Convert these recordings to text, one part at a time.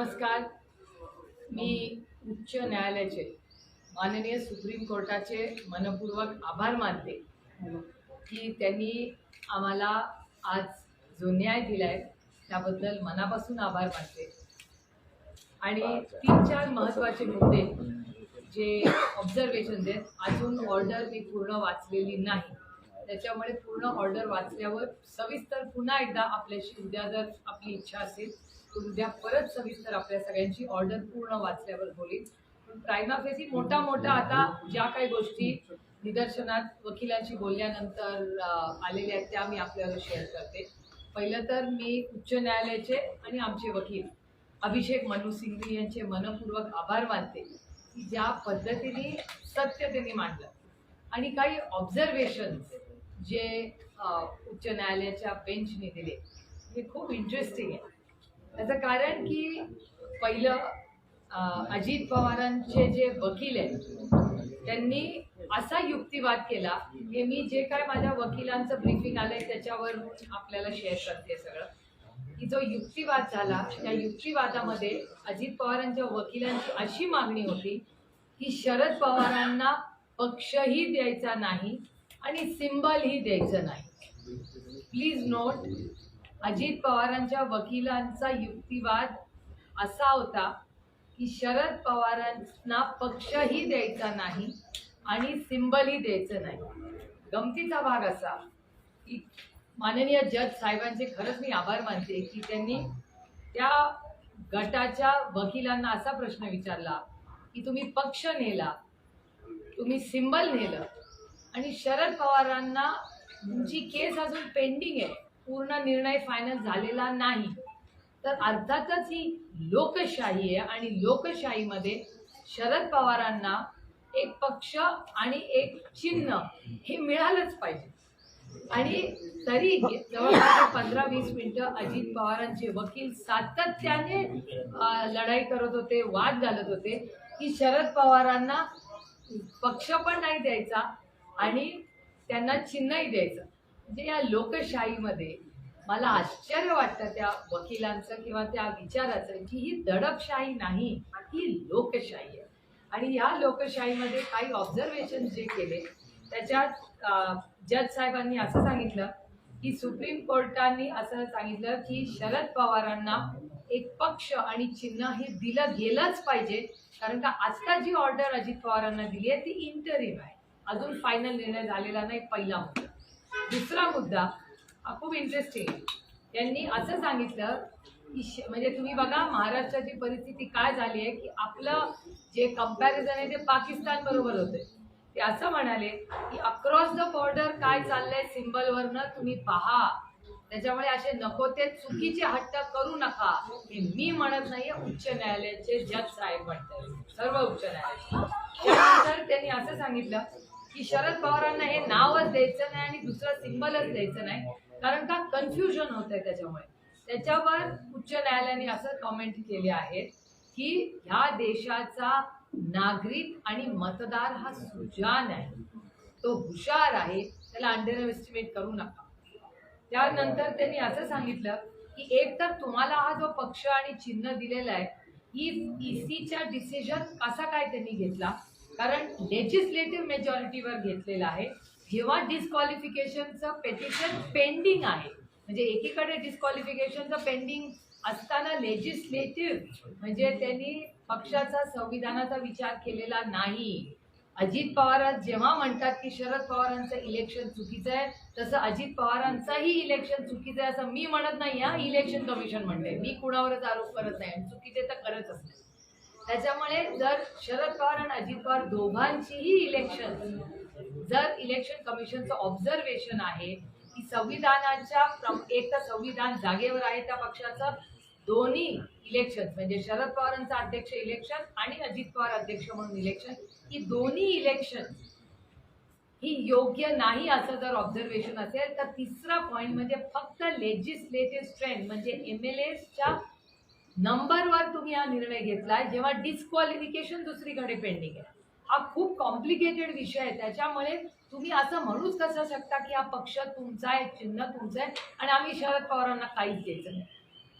नमस्कार. मी उच्च न्यायालयाचे माननीय सुप्रीम कोर्टाचे मनपूर्वक आभार मानते की त्यांनी आम्हाला आज जो न्याय दिला आहे त्याबद्दल मनापासून आभार मानते. आणि तीन चार महत्त्वाचे मुद्दे जे ऑब्झर्वेशन आहेत अजून ऑर्डर मी पूर्ण वाचलेली नाही. त्याच्यामुळे पूर्ण ऑर्डर वाचल्यावर सविस्तर पुन्हा एकदा आपल्याशी उद्या जर आपली इच्छा असेल उद्या परत सविस्तर आपल्या सगळ्यांची ऑर्डर पूर्ण वाचल्यावर बोलील पण प्रायमाफेसी मोठा मोठा आता ज्या काही गोष्टी निदर्शनात वकिलांशी बोलल्यानंतर आलेल्या आहेत त्या मी आपल्याला शेअर करते. पहिलं तर मी उच्च न्यायालयाचे आणि आमचे वकील अभिषेक मनू सिंघवी यांचे मनपूर्वक आभार मानते की ज्या पद्धतीने सत्य त्यांनी मांडलं. आणि काही ऑब्झर्वेशन्स जे उच्च न्यायालयाच्या बेंचने दिले हे खूप इंटरेस्टिंग आहे. त्याचं कारण की पहिलं अजित पवारांचे जे वकील आहेत त्यांनी असा युक्तिवाद केला हे मी जे काय माझ्या वकिलांचं ब्रीफिंग आलंय त्याच्यावर आपल्याला शेअर करते सगळं. की जो युक्तिवाद झाला त्या युक्तिवादामध्ये अजित पवारांच्या वकिलांची अशी मागणी होती की शरद पवारांना पक्षही द्यायचा नाही आणि सिंबलही द्यायचं नाही. प्लीज नोट अजित पवारांच्या वकिलांचा युक्तिवाद असा होता की शरद पवारांना पक्षही द्यायचा नाही आणि सिंबलही द्यायचं नाही. गमतीचा भाग असा की माननीय जज साहेबांचे खरंच मी आभार मानते की त्यांनी त्या गटाच्या वकिलांना असा प्रश्न विचारला की तुम्ही पक्ष नेला तुम्ही सिंबल नेलं आणि शरद पवारांना तुमची केस अजून पेंडिंग आहे. पूर्ण निर्णय फायनल झालेला नाही. तर अर्थातच ही लोकशाही आहे आणि लोकशाहीमध्ये शरद पवारांना एक पक्ष आणि एक चिन्ह हे मिळालंच पाहिजे. आणि तरी जवळपास पंधरा वीस मिनटं अजित पवारांचे वकील सातत्याने लढाई करत होते वाद घालत होते की शरद पवारांना पक्ष पण नाही द्यायचा आणि त्यांना चिन्हही द्यायचं. म्हणजे या लोकशाहीमध्ये मला आश्चर्य वाटतं त्या वकिलांचं किंवा त्या विचाराचं की ही दडपशाही नाही ही लोकशाही आहे. आणि या लोकशाहीमध्ये काही ऑब्झर्वेशन जे केले त्याच्यात जज साहेबांनी असं सांगितलं की सुप्रीम कोर्टाने असं सांगितलं की शरद पवारांना एक पक्ष आणि चिन्ह हे दिलं गेलंच पाहिजे कारण का आजचा जी ऑर्डर अजित पवारांना दिली आहे ती इंटरिम आहे. अजून फायनल निर्णय झालेला नाही पहिला होता. दुसरा मुद्दा हा खूप इंटरेस्टिंग यांनी त्यांनी असं सांगितलं की श- म्हणजे तुम्ही बघा महाराष्ट्राची परिस्थिती काय झाली आहे की आपलं जे कंपॅरिझन आहे ते पाकिस्तान बरोबर होते ते असं म्हणाले की अक्रॉस द बॉर्डर काय चाललंय सिम्बलवरनं तुम्ही पहा. त्याच्यामुळे असे नको ते चुकीचे हट्ट करू नका. हे मी म्हणत नाहीये उच्च न्यायालयाचे जज साहेब म्हणतात. सर्व उच्च न्यायालय त्यानंतर त्यांनी असं सांगितलं की शरद पवारांना हे नावच द्यायचं नाही आणि दुसरं सिम्बलच द्यायचं नाही. कारण का कन्फ्युजन होत आहे त्याच्यामुळे. त्याच्यावर उच्च न्यायालयाने असं कमेंट केले आहेत की ह्या देशाचा नागरिक आणि मतदार हा सुजान आहे. तो हुशार आहे. त्याला अंडर एस्टिमेट करू नका. त्यानंतर त्यांनी असं सांगितलं की एक तर तुम्हाला हा जो पक्ष आणि चिन्ह दिलेला आहे ही ईसीच्या डिसिजन कसा काय त्यांनी घेतला? कारण लेजिस्लेटिव्ह मेजॉरिटीवर घेतलेलं आहे. जेव्हा डिस्क्वालिफिकेशनचं पेटिशन पेंडिंग आहे म्हणजे एकीकडे डिस्क्वालिफिकेशनचं पेंडिंग असताना लेजिस्लेटिव्ह म्हणजे त्यांनी पक्षाचा संविधानाचा विचार केलेला नाही. अजित पवार जेव्हा म्हणतात की शरद पवारांचं इलेक्शन चुकीचं आहे तसं अजित पवारांचंही इलेक्शन चुकीचं आहे असं मी म्हणत नाही हा इलेक्शन कमिशन म्हणते मी कुणावरच आरोप करत नाही. चुकीचे तर करतच नाही. त्याच्यामुळे जर शरद पवार आणि अजित पवार दोघांचीही इलेक्शन जर इलेक्शन कमिशनचं ऑब्झर्वेशन आहे की संविधानाच्या एक तर संविधान जागेवर आहे त्या पक्षाचं दोन्ही इलेक्शन म्हणजे शरद पवारांचं अध्यक्ष इलेक्शन आणि अजित पवार अध्यक्ष म्हणून इलेक्शन ही दोन्ही इलेक्शन ही योग्य नाही असं जर ऑब्झर्वेशन असेल तर तिसरा पॉईंट म्हणजे फक्त लेजिस्लेटिव्ह स्ट्रेंथ म्हणजे एम एल एच्या नंबरवर तुम्ही हा निर्णय घेतलाय जेव्हा डिस्क्वालिफिकेशन दुसरीकडे पेंडिंग आहे. हा खूप कॉम्प्लिकेटेड विषय आहे. त्याच्यामुळे तुम्ही असं म्हणूच कसं शकता की हा पक्ष तुमचा आहे चिन्ह तुमचं आहे आणि आम्ही शरद पवारांना काहीच द्यायचं नाही.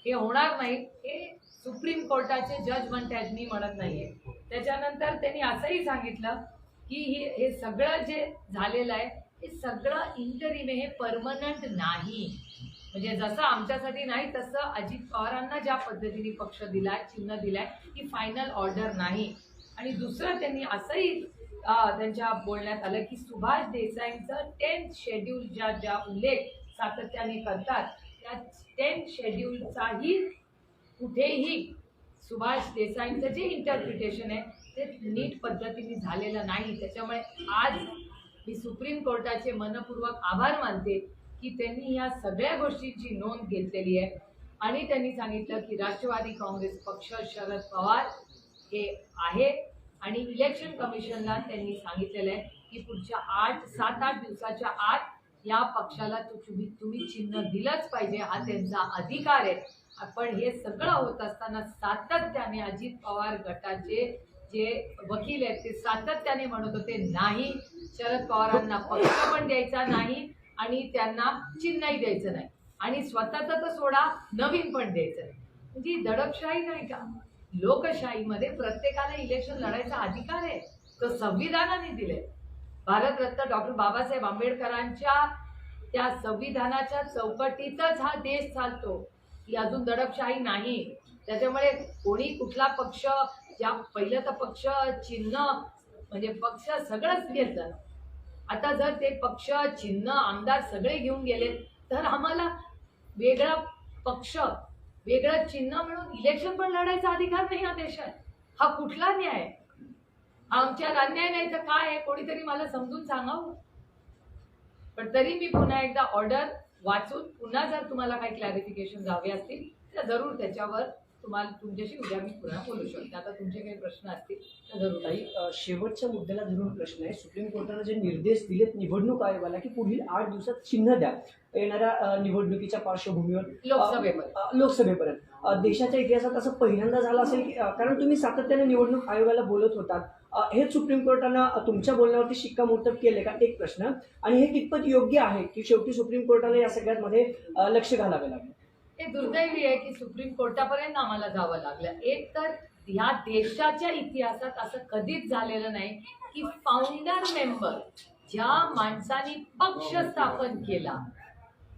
हे होणार नाही. हे सुप्रीम कोर्टाचे जज म्हणतात मी म्हणत नाहीये. त्याच्यानंतर त्यांनी असंही सांगितलं की हे हे सगळं जे झालेलं आहे हे सगळं इंटरिम हे परमनंट नाही. म्हणजे जसं आमच्यासाठी नाही तसं अजित पवारांना ज्या पद्धतीने पक्ष दिलाय चिन्ह दिलाय ही फायनल ऑर्डर नाही. आणि दुसरं त्यांनी असंही त्यांच्या बोलण्यात आलं की सुभाष देसाईंचं टेन्थ शेड्यूल ज्या ज्या उल्लेख सातत्याने करतात त्या टेन्थ शेड्यूलचाही कुठेही सुभाष देसाईंचं जे इंटरप्रिटेशन आहे ते नीट पद्धतीने झालेलं नाही. त्याच्यामुळे आज मी सुप्रीम कोर्टाचे मनपूर्वक आभार मानते. की त्यांनी या सगळ्या गोष्टींची नोंद घेतलेली आहे. आणि त्यांनी सांगितलं की राष्ट्रवादी काँग्रेस पक्ष शरद पवार हे आहे. आणि इलेक्शन कमिशनला त्यांनी सांगितलेलं आहे की पुढच्या आठ सात आठ दिवसाच्या आत या पक्षाला तुम्ही तुम्ही चिन्ह दिलंच पाहिजे. हा त्यांचा अधिकार आहे. पण हे सगळं होत असताना सातत्याने अजित पवार गटाचे जे वकील आहेत ते सातत्याने म्हणत होते नाही शरद पवारांना पक्ष पण द्यायचा नाही. आणि त्यांना चिन्हही द्यायचं नाही. आणि स्वतःचं तर सोडा नवीन पण द्यायचं नाही. म्हणजे दडपशाही नाही का? लोकशाहीमध्ये प्रत्येकाला इलेक्शन लढायचा अधिकार आहे. तो संविधानाने दिले भारतरत्न डॉक्टर बाबासाहेब आंबेडकरांच्या त्या संविधानाच्या चौकटीतच हा देश चालतो. की अजून दडपशाही नाही. त्याच्यामुळे कोणी कुठला पक्ष ज्या पहिलं तर पक्ष चिन्ह म्हणजे पक्ष सगळंच घेतलं. आता जर ते पक्ष चिन्ह आमदार सगळे घेऊन गेले तर आम्हाला वेगळा पक्ष वेगळं चिन्ह मिळून इलेक्शन पण लढायचा अधिकार नाही या देशात. हा कुठला न्याय? आमच्यात अन्याय नाही तर काय आहे? कोणीतरी मला समजून सांगावं? पण तरी मी पुन्हा एकदा ऑर्डर वाचून पुन्हा जर तुम्हाला काही क्लॅरिफिकेशन हवे असतील तर जरूर त्याच्यावर तुम्हाला तुमच्याशी उद्या मी पुन्हा बोलू शकते. आता तुमचे काही प्रश्न असतील तर जरूर. ताई शेवटच्या मुद्द्याला धरून प्रश्न आहे. सुप्रीम कोर्टाने जे निर्देश दिलेत निवडणूक आयोगाला की पुढील आठ दिवसात चिन्ह द्या. येणाऱ्या निवडणुकीच्या पार्श्वभूमीवर लोकसभेपर्यंत. अ, देशाच्या इतिहासात असं पहिल्यांदा झालं असेल की कारण तुम्ही सातत्याने निवडणूक आयोगाला बोलत होतात. हे सुप्रीम कोर्टानं तुमच्या बोलण्यावरती शिक्कामोर्तब केले का? एक प्रश्न. आणि हे कितपत योग्य आहे की शेवटी सुप्रीम कोर्टाने या सगळ्यामध्ये लक्ष घालावे लागले? हे दुर्दैवी आहे की सुप्रीम कोर्टापर्यंत आम्हाला जावं लागलं. एक तर ह्या देशाच्या इतिहासात असं कधीच झालेलं नाही की फाउंडर मेंबर ज्या माणसानी पक्ष स्थापन केला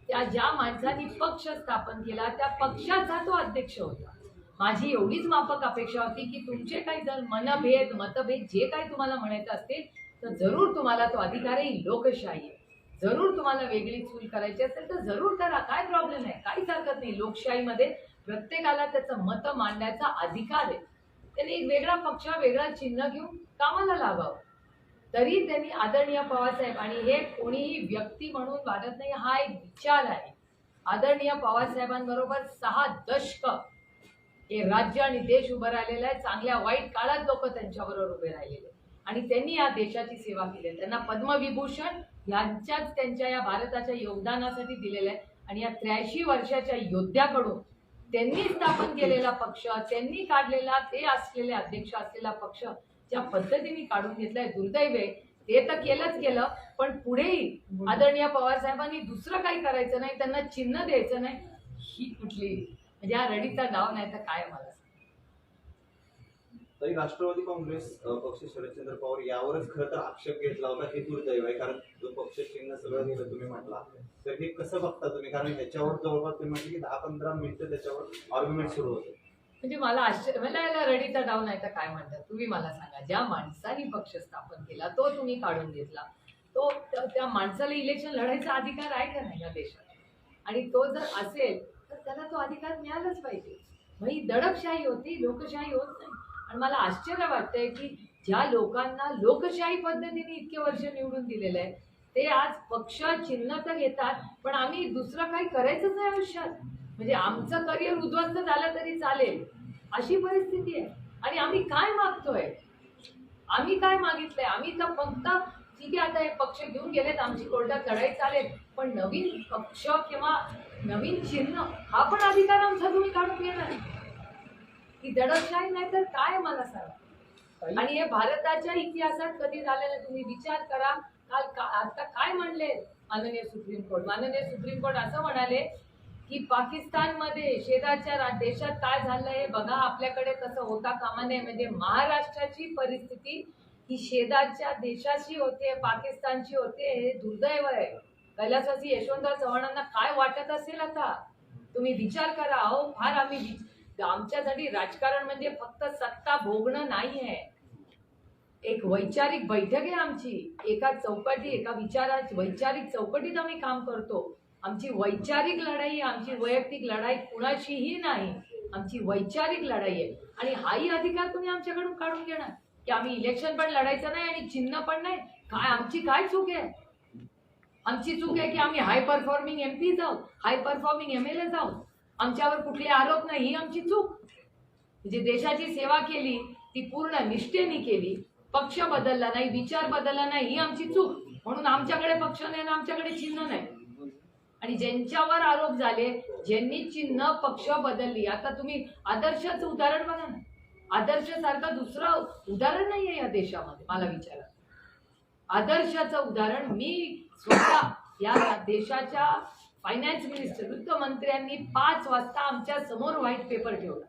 त्या ज्या माणसानी पक्ष स्थापन केला त्या पक्षाचा तो अध्यक्ष होता. माझी एवढीच माफक अपेक्षा होती की तुमचे काही जर मनभेद मतभेद जे काही तुम्हाला म्हणायचं असतील तर जरूर तुम्हाला तो अधिकार आहे लोकशाही आहे. जरूर तुम्हाला वेगळी चूल करायची असेल तर जरूर करा. काय प्रॉब्लेम आहे? काहीच हरकत नाही. लोकशाहीमध्ये प्रत्येकाला त्याचं मत मांडण्याचा अधिकार आहे. त्यांनी एक वेगळा पक्ष वेगळा चिन्ह घेऊन कामाला लावावं तरी त्यांनी आदरणीय पवारसाहेब आणि हे कोणीही व्यक्ती म्हणून वागत नाही हा एक विचार आहे. आदरणीय पवारसाहेबांबरोबर सहा दशक हे राज्य आणि देश उभं राहिलेलं आहे. चांगल्या वाईट काळात लोक त्यांच्याबरोबर उभे राहिलेले आणि त्यांनी या देशाची सेवा केली आहे. त्यांना पद्मविभूषण यांच्याच त्यांच्या या भारताच्या योगदानासाठी दिलेलं आहे आणि या त्र्याऐंशी वर्षाच्या योद्ध्याकडून त्यांनी स्थापन केलेला पक्ष त्यांनी काढलेला ते असलेले अध्यक्ष असलेला पक्ष ज्या पद्धतीने काढून घेतलाय दुर्दैव आहे ते तर केलंच केलं पण पुढेही आदरणीय पवार साहेबांनी दुसरं काही करायचं नाही त्यांना चिन्ह द्यायचं नाही ही कुठली म्हणजे हा रडीचा डाव नाही तर काय मला. तरी राष्ट्रवादी काँग्रेस पक्ष शरदचंद्र पवार यावरच खरं तर आक्षेप घेतला होता हे दुर्दैव आहे. कारण जो पक्ष चिन्ह सगळं गेलं तुम्ही म्हटला. तर हे कसं बघता तुम्ही? कारण ह्याच्यावर जवळपास तुम्ही म्हटलं की दहा पंधरा मिनिटं त्याच्यावर आर्ग्युमेंट सुरू होते. म्हणजे मला आश्चर्य मला रडीचा डाव नाही तर काय म्हणतात तुम्ही मला सांगा ज्या माणसाने पक्ष स्थापन केला तो तुम्ही काढून घेतला. तो त्या- त्या माणसाला इलेक्शन लढायचा अधिकार आहे का नाही या देशात आणि तो जर असेल तर त्याला तो अधिकार मिळालाच पाहिजे. मग ही दडपशाही होती लोकशाही होत नाही. आणि मला आश्चर्य वाटतंय की ज्या लोकांना लोकशाही पद्धतीने इतके वर्ष निवडून दिलेलं आहे ते आज पक्ष चिन्ह तर घेतात पण आम्ही दुसरं काही करायचंच नाही आयुष्यात. म्हणजे आमचं करिअर उद्ध्वस्त झालं तरी चालेल अशी परिस्थिती आहे. आणि आम्ही काय मागतोय? आम्ही काय मागितलंय? आम्ही तर फक्त ठीक आहे आता हे पक्ष घेऊन गेलेत आमची कोर्टात लढाई चालेल पण नवीन पक्ष किंवा नवीन चिन्ह हा पण अधिकार आमचा तुम्ही काढून घेणार. ही दडपशाही नाही तर काय मला सांगा? आणि हे भारताच्या इतिहासात कधी झालेलं? तुम्ही विचार करा. काल का आता काय म्हणले माननीय सुप्रीम कोर्ट? माननीय सुप्रीम कोर्ट असं म्हणाले की पाकिस्तानमध्ये शेजारच्या देशात काय झालं हे बघा. आपल्याकडे तसं होता कामा नये. म्हणजे महाराष्ट्राची परिस्थिती ही शेजारच्या देशाची होते पाकिस्तानची होते हे दुर्दैव आहे. कैलासवासी यशवंतराव चव्हाणांना काय वाटत असेल आता? तुम्ही विचार करा. अहो फार आम्ही आमच्यासाठी राजकारण म्हणजे फक्त सत्ता भोगणं नाही आहे. एक वैचारिक बैठक आहे आमची. एका चौकटी एका विचारात वैचारिक चौकटीत आम्ही काम करतो. आमची वैचारिक लढाई आमची वैयक्तिक लढाई कुणाशीही नाही. आमची वैचारिक लढाई आहे. आणि हाही अधिकार तुम्ही आमच्याकडून काढून घेणार. की आम्ही इलेक्शन पण लढायचं नाही आणि चिन्ह पण नाही. काय आमची काय चूक आहे? आमची चूक आहे की आम्ही हाय परफॉर्मिंग एम पी जाऊ high performing M L A जाऊ. आमच्यावर कुठले आरोप नाही ही आमची चूक. म्हणजे देशाची सेवा केली ती पूर्ण निष्ठेने केली. पक्ष बदलला नाही विचार बदलला नाही ही आमची चूक. म्हणून आमच्याकडे पक्ष नाही ना आमच्याकडे चिन्ह नाही. आणि ज्यांच्यावर आरोप झाले ज्यांनी चिन्ह पक्ष बदलली आता तुम्ही आदर्शाचं उदाहरण बघा ना. आदर्श सारखं दुसरं उदाहरण नाही आहे या देशामध्ये मला विचारा. आदर्शाचं उदाहरण मी स्वतः या देशाच्या फायनान्स मिनिस्टर वित्तमंत्र्यांनी पाच वाजता आमच्यासमोर व्हाईट पेपर ठेवला.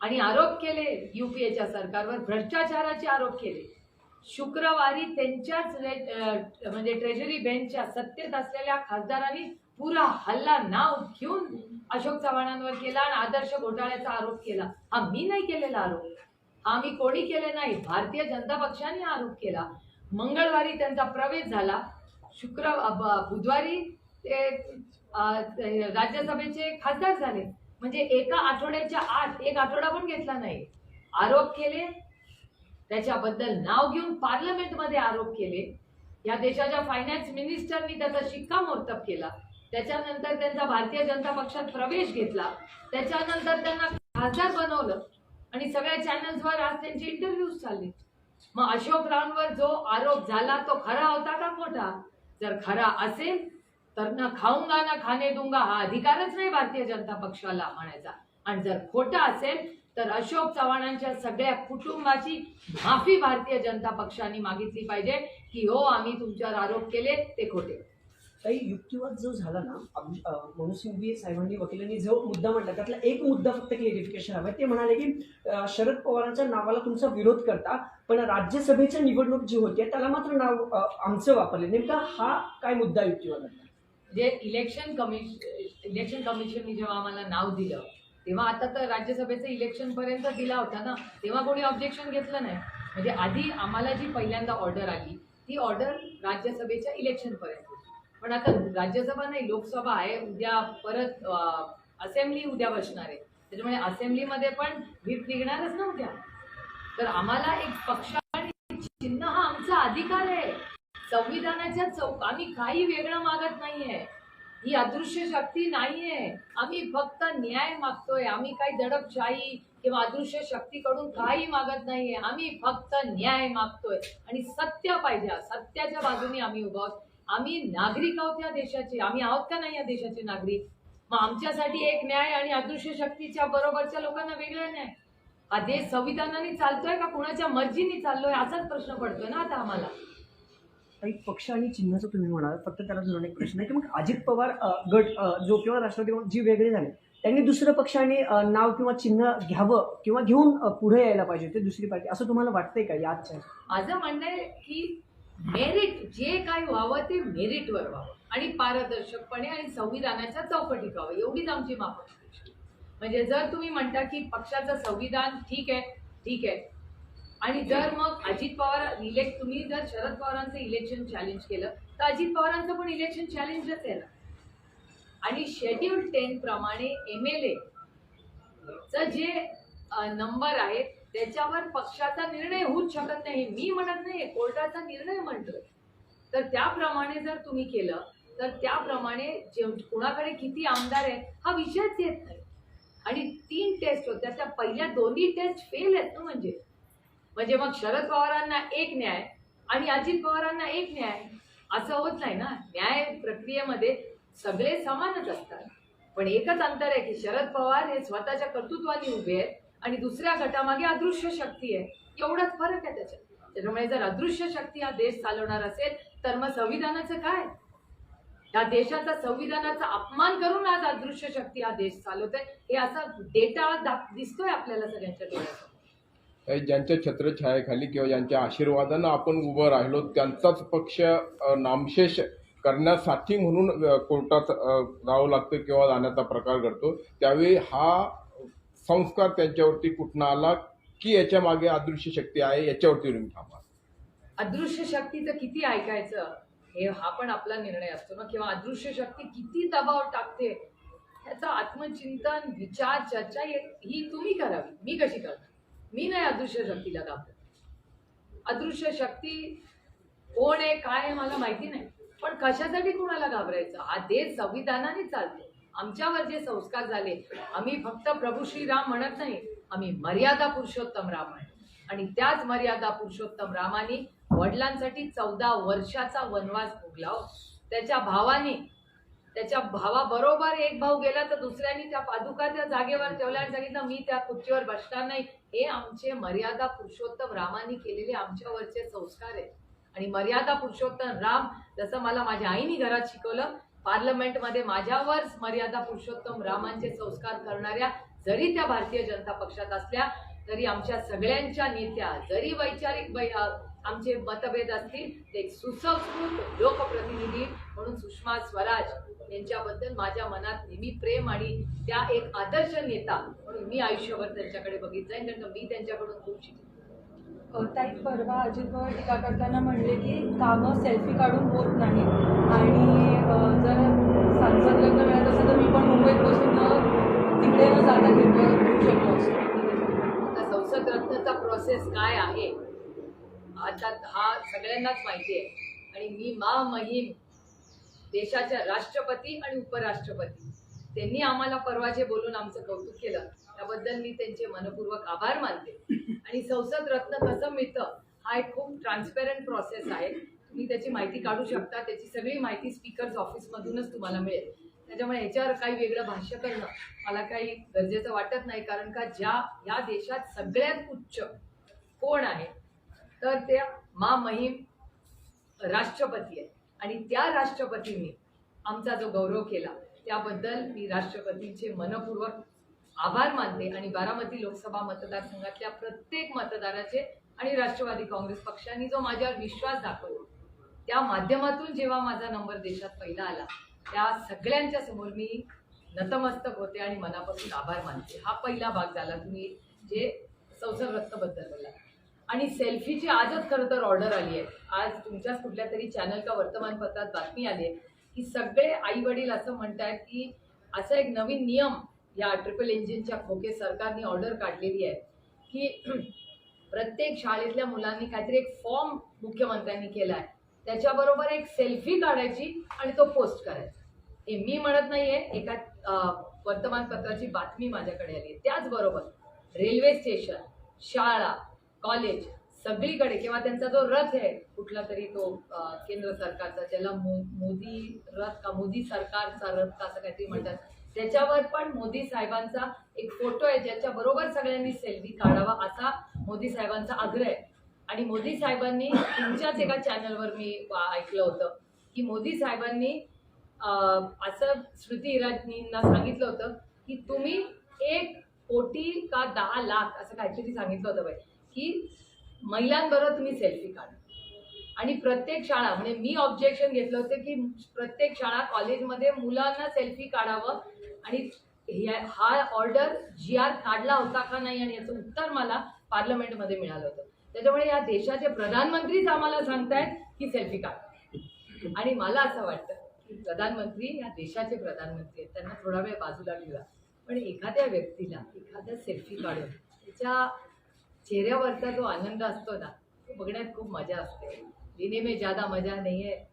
आणि आरोप केले युपीएच्या सरकारवर भ्रष्टाचाराचे आरोप केले. शुक्रवारी त्यांच्याच म्हणजे ट्रेझरी बेंचच्या सत्तेत असलेल्या खासदारांनी पुरा हल्ला नाव घेऊन अशोक चव्हाणांवर केला आणि आदर्श घोटाळ्याचा आरोप केला. हा मी नाही केलेला आरोप. हा आम्ही कोणी केले नाही. भारतीय जनता पक्षाने आरोप केला. मंगळवारी त्यांचा प्रवेश झाला. शुक्र बुधवारी ते राज्यसभेचे खासदार झाले. म्हणजे एका आठवड्याच्या आत एक आठवडा पण घेतला नाही. आरोप केले. त्याच्याबद्दल नाव घेऊन पार्लमेंटमध्ये आरोप केले. या देशाच्या फायनान्स मिनिस्टरनी त्याचा शिक्कामोर्तब केला. त्याच्यानंतर त्यांचा भारतीय जनता पक्षात प्रवेश घेतला. त्याच्यानंतर त्यांना खासदार बनवलं. आणि सगळ्या चॅनल्सवर आज त्यांचे इंटरव्ह्यूज चालले. मग अशोक रावणवर जो आरोप झाला तो खरा होता का खोटा? जर खरा असेल तर ना खाऊंगा ना खाणे दूंगा हा अधिकारच नाही भारतीय जनता पक्षाला म्हणायचा आणि जर खोटा असेल तर अशोक चव्हाणांच्या सगळ्या कुटुंबाची माफी भारतीय जनता पक्षाने मागितली पाहिजे की हो आम्ही तुमच्यावर आरोप केले ते खोटे. काही युक्तिवाद जो झाला ना आम- मनोज सिंघवी साहेबांनी वकिलांनी जो मुद्दा मांडला त्यातला एक मुद्दा फक्त क्लिअरिफिकेशन हवं ते म्हणाले की शरद पवारांच्या नावाला तुमचा विरोध करता पण राज्यसभेच्या निवडणूक जी होती त्याला मात्र नाव आमचं वापरले. नेमका हा काय मुद्दा युक्तिवादातला जे इलेक्शन कमिशन इलेक्शन कमिशनने जेव्हा आम्हाला नाव दिलं तेव्हा आता तर राज्यसभेचं इलेक्शन पर्यंत दिला होता ना तेव्हा कोणी ऑब्जेक्शन घेतलं नाही. म्हणजे आधी आम्हाला जी पहिल्यांदा ऑर्डर आली ती ऑर्डर राज्यसभेच्या इलेक्शन पर्यंत पण आता राज्यसभा नाही लोकसभा आहे उद्या परत असेंब्ली उद्या बसणार आहे. त्याच्यामुळे असेंब्लीमध्ये पण व्हीप निघणारच ना उद्या तर आम्हाला एक पक्ष आणि चिन्ह हा आमचा अधिकार आहे. संविधानाच्या चौक आम्ही काही वेगळं मागत नाहीये. ही अदृश्य शक्ती नाहीये. आम्ही फक्त न्याय मागतोय. आम्ही काही दडपशाही किंवा अदृश्य शक्तीकडून काही मागत नाहीये. आम्ही फक्त न्याय मागतोय. आणि सत्य पाहिजे. सत्याच्या बाजूने आम्ही उभा आहोत. आम्ही नागरिक आहोत या देशाचे. आम्ही आहोत का नाही या देशाचे नागरिक? मग आमच्यासाठी एक न्याय आणि अदृश्य शक्तीच्या बरोबरच्या लोकांना वेगळा न्याय. हा देश संविधानाने चालतोय का कुणाच्या मर्जीने चाललोय असाच प्रश्न पडतोय ना आता आम्हाला. काही पक्ष आणि चिन्हाचं तुम्ही म्हणाल फक्त त्याला जोडून एक प्रश्न आहे की मग अजित पवार गट जो किंवा राष्ट्रवादी जी वेगळे झाले त्यांनी दुसऱ्या पक्षाने आणि नाव किंवा चिन्ह घ्यावं किंवा घेऊन पुढे यायला पाहिजे ते दुसरी पार्टी. असं तुम्हाला वाटतंय का याच्या माझं म्हणणं आहे की मेरिट जे काय व्हावं ते मेरिटवर व्हावं. आणि पारदर्शकपणे आणि संविधानाच्या चौकटीत व्हावं. एवढीच आमची माफक म्हणजे जर तुम्ही म्हणता की पक्षाचं संविधान ठीक आहे ठीक आहे. आणि जर मग अजित पवार इलेक्ट तुम्ही जर शरद पवारांचं इलेक्शन चॅलेंज केलं तर अजित पवारांचं पण इलेक्शन चॅलेंजच आहे ना. आणि शेड्यूल टेन प्रमाणे एम एल एचं जे नंबर आहे त्याच्यावर पक्षाचा निर्णय होऊच शकत नाही. मी म्हणत नाही कोर्टाचा निर्णय म्हणतोय. तर त्याप्रमाणे जर तुम्ही केलं तर त्याप्रमाणे जे कुणाकडे किती आमदार आहेत हा विषयच येत नाही. आणि तीन टेस्ट होत्या. त्या पहिल्या दोन्ही टेस्ट फेल आहेत ना म्हणजे. म्हणजे मग शरद पवारांना एक न्याय आणि अजित पवारांना एक न्याय असं होत नाही ना. न्याय प्रक्रियेमध्ये सगळे समानच असतात. पण एकच अंतर आहे की शरद पवार हे स्वतःच्या कर्तृत्वाने उभे आहेत आणि दुसऱ्या गटामागे अदृश्य शक्ती आहे. एवढाच फरक आहे त्याच्यात. त्याच्यामुळे जर अदृश्य शक्ती हा देश चालवणार असेल तर मग संविधानाचं काय? या देशाचा संविधानाचा अपमान करून आज अदृश्य शक्ती हा देश चालवतोय. हे असा डेटा दा- दिसतोय आपल्याला सगळ्यांच्या डोळ्यात ज्यांच्या छत्रछायाखाली किंवा ज्यांच्या आशीर्वादानं आपण उभं राहिलो त्यांचाच पक्ष नामशेष करण्यासाठी म्हणून कोर्टात जावं लागतं किंवा जाण्याचा प्रकार घडतो. त्यावेळी हा संस्कार त्यांच्यावरती कुठनं आला की याच्या मागे अदृश्य शक्ती आहे याच्यावरती तुम्ही थांबा. अदृश्य शक्तीचं किती ऐकायचं? हे हा पण आपला निर्णय असतो ना. किंवा अदृश्य शक्ती किती दबाव टाकते? ह्याचं आत्मचिंतन विचार चर्चा ही तुम्ही करावी. मी कशी करतो मी नाही अदृश्य शक्तीला घाबरत अदृश्य शक्ती कोण आहे काय आहे मला माहिती नाही. पण कशासाठी कोणाला घाबरायचं? हा देश संविधानाने चालतो आमच्यावर जे संस्कार झाले आम्ही फक्त प्रभू श्रीराम म्हणत नाही आम्ही मर्यादा पुरुषोत्तम राम म्हणतो आणि त्याच मर्यादा पुरुषोत्तम रामाने वडिलांसाठी चौदा वर्षाचा वनवास भोगला हो. त्याच्या भावाने त्याच्या भावाबरोबर एक भाऊ गेला तर दुसऱ्याने त्या पादुका त्या जागेवर ठेवल्या आणि सांगितलं मी त्या खुर्चीवर बसणार नाही. हे आमचे मर्यादा पुरुषोत्तम रामाने केलेले आमच्यावरचे संस्कार आहेत. आणि मर्यादा पुरुषोत्तम राम जसं मला माझ्या आईने घरात शिकवलं पार्लमेंटमध्ये माझ्यावर मर्यादा पुरुषोत्तम रामांचे संस्कार करणाऱ्या जरी त्या भारतीय जनता पक्षात असल्या तरी आमच्या सगळ्यांच्या नेत्या जरी वैचारिक वै- आमचे मतभेद असतील ते एक सुसंस्कृत लोकप्रतिनिधी म्हणून सुषमा स्वराज यांच्याबद्दल माझ्या मनात नेहमी प्रेम आणि त्या एक आदर्श नेता म्हणून मी आयुष्यभर त्यांच्याकडे बघित जाईन कारण मी त्यांच्याकडून खूप शिकले. अ, ताई परवा अजित पवार टीका करताना म्हणले की कामं सेल्फी काढून होत नाही. आणि जर सांसद लग्न मिळत असेल तर मी पण मुंबईत बसून तिकडे न जाता घेऊ शकलो असतो संसद रत्नचा प्रोसेस काय आहे? आता हा सगळ्यांनाच माहिती आहे. आणि मी मा महिम देशाच्या राष्ट्रपती आणि उपराष्ट्रपती. त्यांनी आम्हाला परवा जे बोलून आमचं कौतुक केलं त्याबद्दल मी त्यांचे मनपूर्वक आभार मानते. आणि संसद रत्न कसं मिळतं हा एक खूप ट्रान्सपेरंट प्रोसेस आहे. तुम्ही त्याची माहिती काढू शकता. त्याची सगळी माहिती स्पीकर्स ऑफिसमधूनच तुम्हाला मिळेल. त्याच्यामुळे ह्याच्यावर काही वेगळं भाष्य करणं मला काही गरजेचं वाटत नाही. कारण का ज्या या देशात सगळ्यात उच्च कोण आहे तर त्या मा महिम राष्ट्रपती आहे आणि त्या राष्ट्रपतींनी आमचा जो गौरव केला त्याबद्दल मी राष्ट्रपतींचे मनपूर्वक आभार मानते आणि बारामती लोकसभा मतदारसंघातल्या प्रत्येक मतदाराचे आणि राष्ट्रवादी काँग्रेस पक्षाने जो माझ्यावर विश्वास दाखवला त्या माध्यमातून जेव्हा माझा नंबर देशात पहिला आला त्या सगळ्यांच्या समोर मी नतमस्तक होते आणि मनापासून आभार मानते. हा पहिला भाग झाला. तुम्ही जे संसद बोला आणि सेल्फीची आजच खरं तर ऑर्डर आली आहे. आज तुमच्याच कुठल्या तरी चॅनल का वर्तमानपत्रात बातमी आली आहे की सगळे आई वडील असं म्हणतात की असा एक नवीन नियम या ट्रिपल इंजिनच्या खोके सरकारने ऑर्डर काढलेली आहे की प्रत्येक शाळेतल्या मुलांनी काहीतरी एक फॉर्म मुख्यमंत्र्यांनी केला आहे. त्याच्याबरोबर एक सेल्फी काढायची आणि तो पोस्ट करायचा. हे मी म्हणत नाही आहे एका वर्तमानपत्राची बातमी माझ्याकडे आली आहे. त्याचबरोबर रेल्वे स्टेशन शाळा कॉलेज सगळीकडे किंवा त्यांचा जो रथ आहे कुठला तरी तो केंद्र सरकारचा ज्याला मो- मोदी रथ का मोदी सरकारचा रथ का असं काहीतरी म्हणतात. त्याच्यावर पण मोदी साहेबांचा एक फोटो आहे ज्याच्या बरोबर सगळ्यांनी सेल्फी काढावा असा मोदी साहेबांचा आग्रह आहे. आणि मोदी साहेबांनी तुमच्याच एका चॅनलवर मी ऐकलं होतं की मोदी साहेबांनी असं स्मृती इराणींना सांगितलं होतं की तुम्ही एक कोटी का दहा लाख असं काहीतरी सांगितलं होतं बाई. की महिलांबरोबर तुम्ही सेल्फी काढा. आणि प्रत्येक शाळा म्हणजे मी ऑब्जेक्शन घेतलं होतं की प्रत्येक शाळा कॉलेजमध्ये मुलांना सेल्फी काढावं आणि ह्या- हा ऑर्डर जी आर काढला होता का नाही आणि याचं उत्तर मला पार्लमेंटमध्ये मिळालं होतं. त्याच्यामुळे या देशाचे प्रधानमंत्रीच आम्हाला सांगतायत की सेल्फी काढा. आणि मला असं वाटतं की प्रधानमंत्री या देशाचे प्रधानमंत्री आहेत त्यांना थोडा वेळ बाजूला ठेवा. पण एखाद्या व्यक्तीला एखाद्या सेल्फी काढून त्याच्या चेहऱ्यावरचा जो आनंद असतो ना तो बघण्यात खूप मजा असते. देने में ज्यादा मजा नाही आहे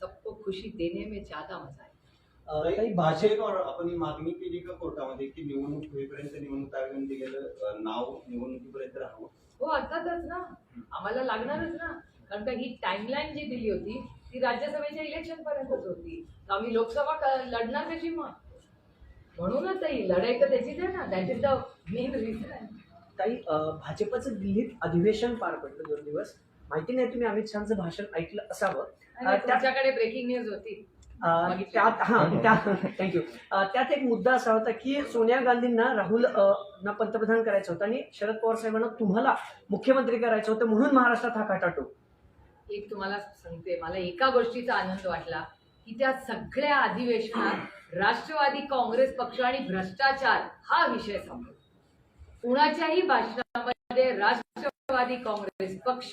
सबको खुशी देने में ज्यादा मजा आहे ताई भाषेवर आपण ही मागणी केली का कोर्टामध्ये की निवडणूक होईपर्यंत निवडणूक आयोगाने दिलेलं नाव निवडणुकीपर्यंत राहावं? हो अर्थातच ना. आम्हाला लागणारच ना. कारण का ही टाइमलाईन जी दिली होती ती राज्यसभेच्या इलेक्शन पर्यंतच होती. तर आम्ही लोकसभा लढणार कशी मग? म्हणूनच ही लढाई तर त्याचीच आहे ना. That is the main reason ताई अ, भाजपचं दिल्लीत अधिवेशन पार पडलं दोन दिवस. माहिती नाही तुम्ही अमित शहाचं भाषण ऐकलं असावं. अ, त्या- तुमच्याकडे ब्रेकिंग न्यूज होती. त्यात हा त्या थँक्यू त्यात एक मुद्दा असा होता की सोनिया गांधींना राहुल ना पंतप्रधान करायचं होतं आणि शरद पवार साहेबांना तुम्हाला मुख्यमंत्री करायचं होतं म्हणून महाराष्ट्रात हा खटाटो एक तुम्हाला सांगते मला एका गोष्टीचा आनंद वाटला की त्या सगळ्या अधिवेशनात राष्ट्रवादी काँग्रेस पक्ष आणि भ्रष्टाचार हा विषय संपला. कुणाच्याही भाषणामध्ये राष्ट्रवादी काँग्रेस पक्ष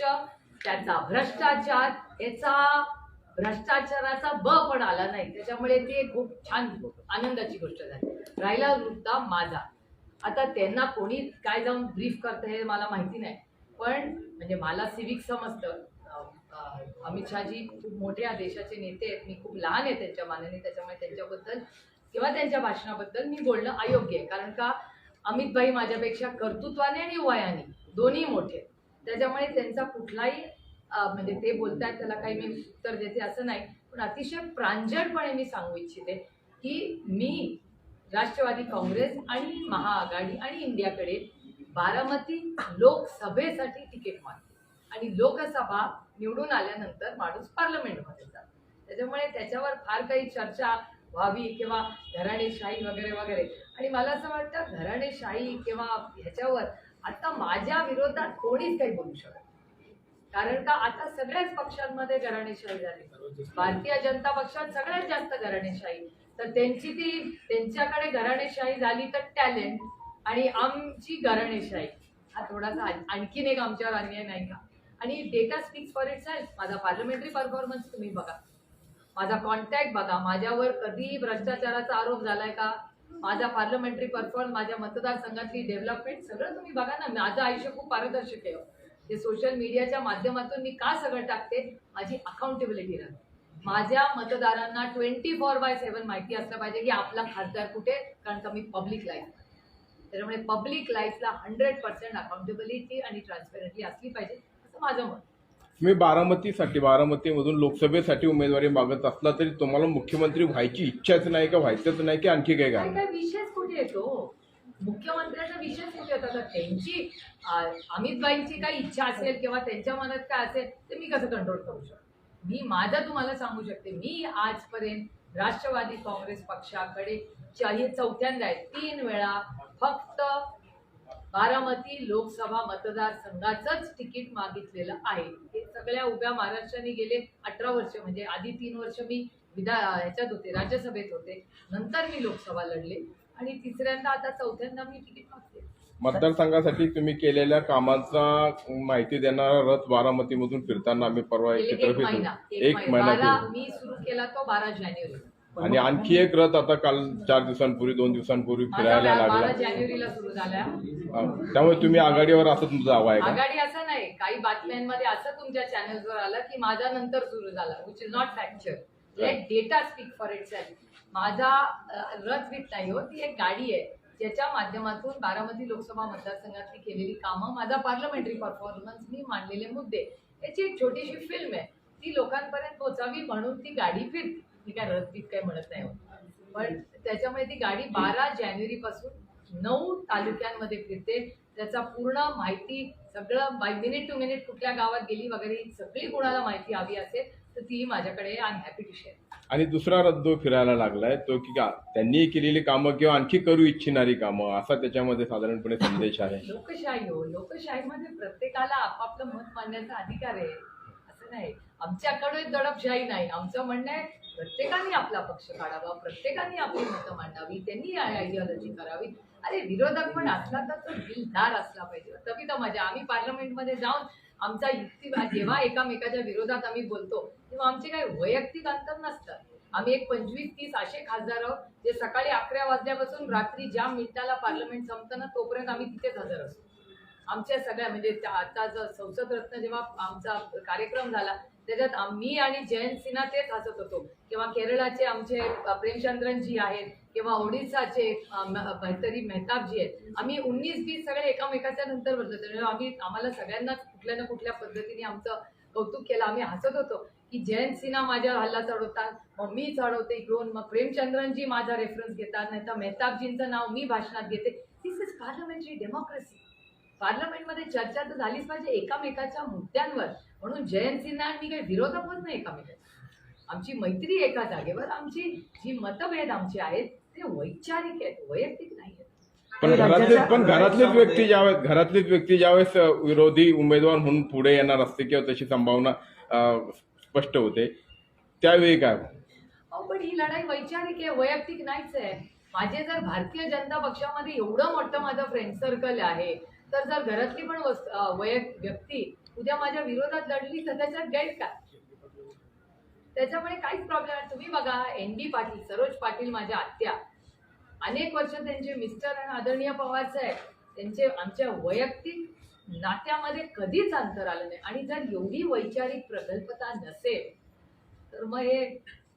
त्याचा भ्रष्टाचार याचा भ्रष्टाचाराचा ब पण आला नाही. त्याच्यामुळे ते खूप छान आनंदाची गोष्ट झाली. राहिला मुद्दा माझा. आता त्यांना कोणी काय जाऊन ब्रीफ करतं हे मला माहिती नाही. पण म्हणजे मला सिविक समजतं. अमित शहाजी खूप मोठ्या देशाचे नेते आहेत. मी खूप लहान आहे त्यांच्या मानाने. त्याच्यामुळे त्यांच्याबद्दल किंवा त्यांच्या भाषणाबद्दल मी बोलणं अयोग्य आहे. कारण का? अमितबाई माझ्यापेक्षा कर्तृत्वाने आणि वयाने दोन्ही मोठे. आहेत. त्याच्यामुळे त्यांचा कुठलाही म्हणजे ते बोलतायत त्याला काही मी उत्तर देते असं नाही. पण अतिशय प्रांजळपणे मी सांगू इच्छिते की मी राष्ट्रवादी काँग्रेस आणि महाआघाडी आणि इंडियाकडे बारामती लोकसभेसाठी तिकीट मागते. आणि लोकसभा निवडून आल्यानंतर माणूस पार्लमेंटमध्ये जातो. त्याच्यामुळे त्याच्यावर फार काही चर्चा व्हावी किंवा घराणेशाही वगैरे वगैरे. आणि मला असं वाटतं घराणेशाही किंवा ह्याच्यावर आता माझ्या विरोधात कोणीच काही बोलू शकत कारण का आता सगळ्याच पक्षांमध्ये घराणेशाही झाली. भारतीय जनता पक्षात सगळ्यात जास्त घराणेशाही तर त्यांची ती त्यांच्याकडे घराणेशाही झाली तर टॅलेंट आणि आमची घराणेशाही हा थोडासा आणखीन एक आमच्यावर अन्याय नाही का? आणि data speaks for itself माझा पार्लमेंटरी परफॉर्मन्स तुम्ही बघा. माझा कॉन्टॅक्ट बघा. माझ्यावर कधी भ्रष्टाचाराचा आरोप झालाय का? माझा पार्लमेंटरी परफॉर्म माझ्या मतदारसंघातली डेव्हलपमेंट सगळं तुम्ही बघा ना. माझं आयुष्य खूप पारदर्शक आहे. ते सोशल मीडियाच्या माध्यमातून मी का सगळं टाकते? माझी अकाउंटेबिलिटी राहते. माझ्या मतदारांना ट्वेंटी फोर बाय सेव्हन माहिती असलं पाहिजे की आपला खासदार कुठे? कारण का मी पब्लिक लाईफ त्याच्यामुळे पब्लिक लाईफला हंड्रेड पर्सेंट अकाउंटेबिलिटी आणि ट्रान्सपेरंटी असली पाहिजे. असं माझं मत तुम्ही बारामतीसाठी बारामतीमधून लोकसभेसाठी उमेदवारी मागत असला तरी तुम्हाला मुख्यमंत्री व्हायची इच्छाच नाही का? व्हायचंच नाही की आणखी काय काय कारण? काय विषयच कुठे येतो मुख्यमंत्र्यांचा विशेष कुठे येतात आता त्यांची अमितबाईंची काय इच्छा असेल किंवा त्यांच्या मनात काय असेल ते मी कसं कंट्रोल करू शकतो? मी माझं तुम्हाला सांगू शकते मी आजपर्यंत राष्ट्रवादी काँग्रेस पक्षाकडे चौथ्यांदा आहे. तीन वेळा फक्त बारामती लोकसभा मतदारसंघाचंच तिकीट मागितलेलं आहे. हे सगळ्या उभ्या महाराष्ट्राने गेले अठरा वर्ष म्हणजे आधी तीन वर्ष मी विधा ह्याच्यात होते राज्यसभेत होते. नंतर मी लोकसभा लढले आणि तिसऱ्यांदा आता चौथ्यांदा मी तिकीट मागते. मतदारसंघासाठी तुम्ही केलेल्या कामाचा माहिती देणारा रथ बारामतीमधून फिरताना आम्ही परवा एक महिना मी सुरू केला तो बारा जानेवारी. आणि आणखी एक रथ आता काल चार दिवसांपूर्वी दोन दिवसांपूर्वी फिरायला लागला. जानेवारीला सुरू झाला. त्यामुळे तुम्ही आघाडीवर असं तुमचं हवं आहे आघाडी असं नाही काही बातम्यांमध्ये असं तुमच्या चॅनल्सवर आलं की माझा नंतर सुरू झाला which is not fracture let data speak for it माझा रथ विथ नाही हो ती एक गाडी आहे ज्याच्या माध्यमातून बारामती लोकसभा मतदारसंघातली केलेली कामं माझा पार्लमेंटरी परफॉर्मन्स मी मांडलेले मुद्दे याची एक छोटीशी फिल्म आहे. ती लोकांपर्यंत पोहोचावी म्हणून ती गाडी फिरते. मी काय रथ बीत काय म्हणत नाही. पण त्याच्यामुळे ती गाडी बारा जानेवारी पासून नऊ तालुक्यांमध्ये फिरते. त्याचा पूर्ण माहिती सगळं बाय मिनिट टू मिनिट कुठल्या गावात गेली वगैरे ही सगळी कोणाला माहिती हवी असेल तर ती माझ्याकडे आय हॅपी टू शेअर आणि दुसरा जो फिरायला लागलाय तो की का त्यांनी केलेली कामं किंवा आणखी करू इच्छिणारी कामं असा त्याच्यामध्ये साधारणपणे संदेश आहे. लोकशाही हो लोकशाहीमध्ये प्रत्येकाला आपापलं मत मांडण्याचा अधिकार आहे. असं नाही. आमच्याकडे दडपशाही नाही. आमचं म्हणणं आहे प्रत्येकाने आपला पक्ष काढावा प्रत्येकाने आपली मतं मांडावी त्यांनी आयडियॉलॉजी करावी. अरे विरोधक पण असला तर तो दिलदार असला पाहिजे. तभी तर मजा आम्ही पार्लमेंटमध्ये जाऊन आमचा युक्तिवाद जेव्हा एकामेकाच्या विरोधात आम्ही बोलतो तेव्हा आमचे काही वैयक्तिक अंतर नसतं. आम्ही एक पंचवीस तीस असे खासदार आहोत जे सकाळी अकरा वाजल्यापासून रात्री ज्या मिनिटाला पार्लमेंट संपतं ना तोपर्यंत आम्ही तिथेच हजर असतो. आमच्या सगळ्या म्हणजे आता जर संसद रत्न जेव्हा आमचा कार्यक्रम झाला त्याच्यात आम्ही आणि जयंत सिन्हा तेच हसत होतो. किंवा केरळाचे आमचे प्रेमचंद्रनजी आहेत किंवा ओडिसाचे म- भरतरी मेहताबजी आहेत आम्ही उन्नीस बीस सगळे एकामेकाच्या नंतर बोलतो त्यामुळे म्हणजे आम्ही आम्हाला सगळ्यांनाच कुठल्या ना कुठल्या पद्धतीने आमचं कौतुक केलं. आम्ही हसत होतो की जयंत सिन्हा माझ्यावर हल्ला चढवतात मग मी चढवते इकडून मग प्रेमचंद्रनजी माझा रेफरन्स घेतात नाही तर मेहताबजींचं नाव मी भाषणात घेते. दिस इज पार्लमेंटरी डेमोक्रेसी पार्लमेंटमध्ये चर्चा तर झालीच पाहिजे एकामेकाच्या मुद्द्यांवर. म्हणून जयंत सिन्हा आणि मी काही विरोधक होत नाही एकामेकाच्या. आमची मैत्री एका जागेवर आमची जी मतभेद आमची आहेत ते वैचारिक आहेत वैयक्तिक नाही आहेत. पण घरातले पण घरातलीच व्यक्ती ज्यावेळेस घरातलीच व्यक्ती ज्यावेळेस विरोधी उमेदवार म्हणून पुढे येणार असते किंवा तशी संभावना स्पष्ट होते त्यावेळी काय अहो पण ही लढाई वैचारिक आहे वैयक्तिक नाहीच आहे. माझे जर भारतीय जनता पक्षामध्ये एवढं मोठं माझं फ्रेंड सर्कल आहे तर जर घरातली पण वस- वैयक व्यक्ती उद्या माझ्या विरोधात लढली तर त्याच्यात गैर काय? त्याच्यामुळे काहीच प्रॉब्लेम आहे तुम्ही बघा एन डी पाटील सरोज पाटील माझ्या आत्या. अनेक वर्ष त्यांचे मिस्टर आणि आदरणीय पवार साहेब त्यांचे आमच्या वैयक्तिक नात्यामध्ये कधीच अंतर आलं नाही. आणि जर एवढी वैचारिक प्रगल्भता नसेल तर मग हे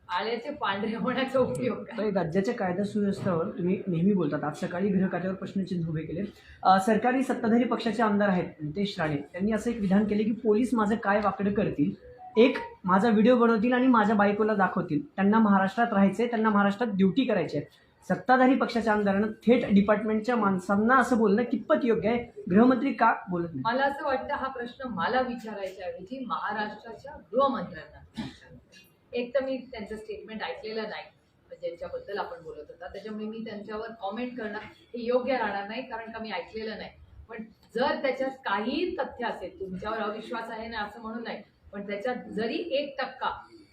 आळ्याचे पांढरे होण्याचा उपयोग काय तर राज्याच्या कायदा सुव्यवस्थेवर तुम्ही नेहमी बोलतात. आज सकाळी गृह खात्यावर प्रश्नचिन्ह उभे केले. अ, सरकारी सत्ताधारी पक्षाचे आमदार आहेत नितेश राणे. त्यांनी असं एक विधान केले की पोलीस माझं काय वाकडं करतील? एक माझा व्हिडिओ बनवतील आणि माझ्या बायकोला दाखवतील. त्यांना महाराष्ट्रात राहायचंय त्यांना महाराष्ट्रात ड्युटी करायची आहे सत्ताधारी पक्षाच्या आमदारानं थेट डिपार्टमेंटच्या माणसांना असं बोलणं कितपत योग्य आहे? गृहमंत्री का बोलत नाही? मला असं वाटतं हा प्रश्न मला विचारायच्या ऐवजी महाराष्ट्राच्या गृहमंत्र्यांना. एक तर मी त्यांचं स्टेटमेंट ऐकलेलं नाही. म्हणजे ज्यांच्याबद्दल आपण बोलत होता. त्याच्यामुळे मी त्यांच्यावर कॉमेंट करणं हे योग्य राहणार नाही कारण का मी ऐकलेलं नाही. पण जर त्याच्यात काही तथ्य असेल तुमच्यावर अविश्वास आहे ना असं म्हणून नाही पण त्याच्यात जरी एक टक्का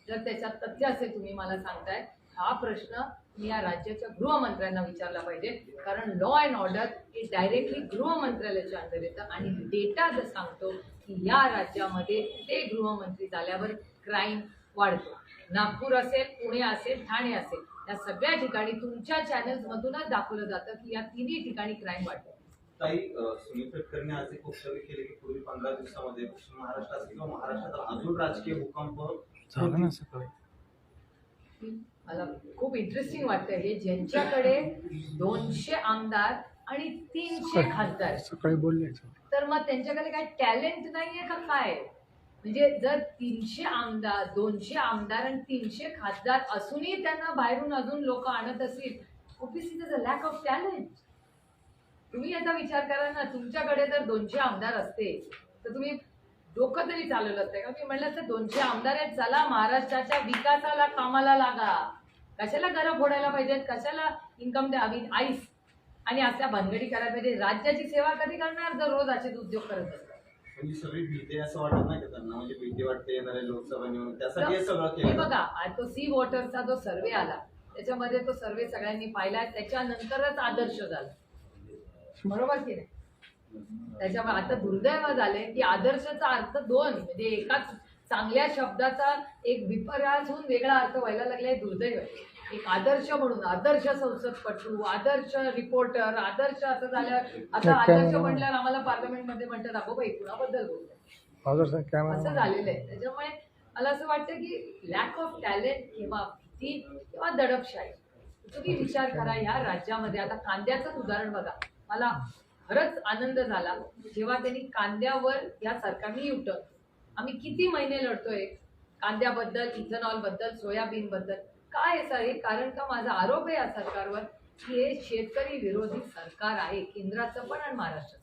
जर त्याच्यात तथ्य असेल तुम्ही मला सांगताय हा प्रश्न मी या राज्याच्या गृहमंत्र्यांना विचारला पाहिजे. कारण लॉ अँड ऑर्डर हे डायरेक्टली गृहमंत्रालयाच्या अंडर येतं आणि डेटा जर सांगतो की या राज्यामध्ये ते गृहमंत्री झाल्यावर क्राईम वाढतो. नागपूर असेल पुणे असेल ठाणे असेल या सगळ्या ठिकाणी तुमच्या चॅनल्स मधूनच दाखवलं जातं की या तिन्ही ठिकाणी क्राईम वाढतो ताई अ, सुनील तटकरेंनी आज एक वक्तव्य केले की पूर्वी पंधरा दिवसामध्ये पश्चिम महाराष्ट्र असेल किंवा महाराष्ट्रात अजून राजकीय भूकंप मला खूप इंटरेस्टिंग वाटतं हे ज्यांच्याकडे दोनशे आमदार आणि तीनशे खासदार सकाळी बोलले तर मग त्यांच्याकडे काय टॅलेंट नाहीये का काय? म्हणजे जर तीनशे आमदार दोनशे आमदार आणि तीनशे खासदार असूनही त्यांना बाहेरून अजून लोक आणत असतील OBC is a lack of talent तुम्ही याचा विचार करा ना तुमच्याकडे जर दोनशे आमदार असते तर तुम्ही डोकं तरी चालवलं असतं. का मी म्हणलं तर दोनशे आमदार आहेत चला महाराष्ट्राच्या विकासाला कामाला लागा. कशाला घरं फोडायला पाहिजेत? कशाला इन्कम द्या आईस. आणि असल्या भानगडी करायला पाहिजे. राज्याची सेवा कधी करणार? जर रोज असेच उद्योग करत असतात. म्हणजे सगळी भीती असं वाटत नाही का त्यांना? म्हणजे भीती वाटते लोकसभा निवडणूक त्यासाठी हे सगळं हे केलं बघा तो सी वॉटरचा जो सर्वे आला त्याच्यामध्ये तो सर्वे सगळ्यांनी पाहिला त्याच्यानंतरच आदर्श झाला. बरोबर की नाही? त्याच्यामुळे आता दुर्दैव झालंय की आदर्शचा अर्थ दोन म्हणजे एकाच चांगल्या शब्दाचा एक विपर्यास होऊन वेगळा अर्थ व्हायला लागलाय दुर्दैव. आहे. एक आदर्श म्हणून आदर्श संसदपटू आदर्श रिपोर्टर आदर्श असं झाल्यावर आता आदर्श म्हटल्यावर आम्हाला पार्लमेंटमध्ये म्हणतात अगो बाई कुणाबद्दल साहेब असं झालेलं आहे. त्याच्यामुळे मला असं वाटतं की लॅक ऑफ टॅलेंट किंवा भीती किंवा दडपशाही तुम्ही विचार करा ह्या राज्यामध्ये. आता कांद्याचंच उदाहरण बघा. मला खरंच आनंद झाला जेव्हा त्यांनी कांद्यावर या सरकारने युटर्न आम्ही किती महिने लढतोय? कांद्याबद्दल इथेनॉलबद्दल. काय आहे? सर हे कारण का माझा आरोप आहे या सरकारवर की हे शेतकरी विरोधी सरकार आहे केंद्राचं पण आणि महाराष्ट्राचं.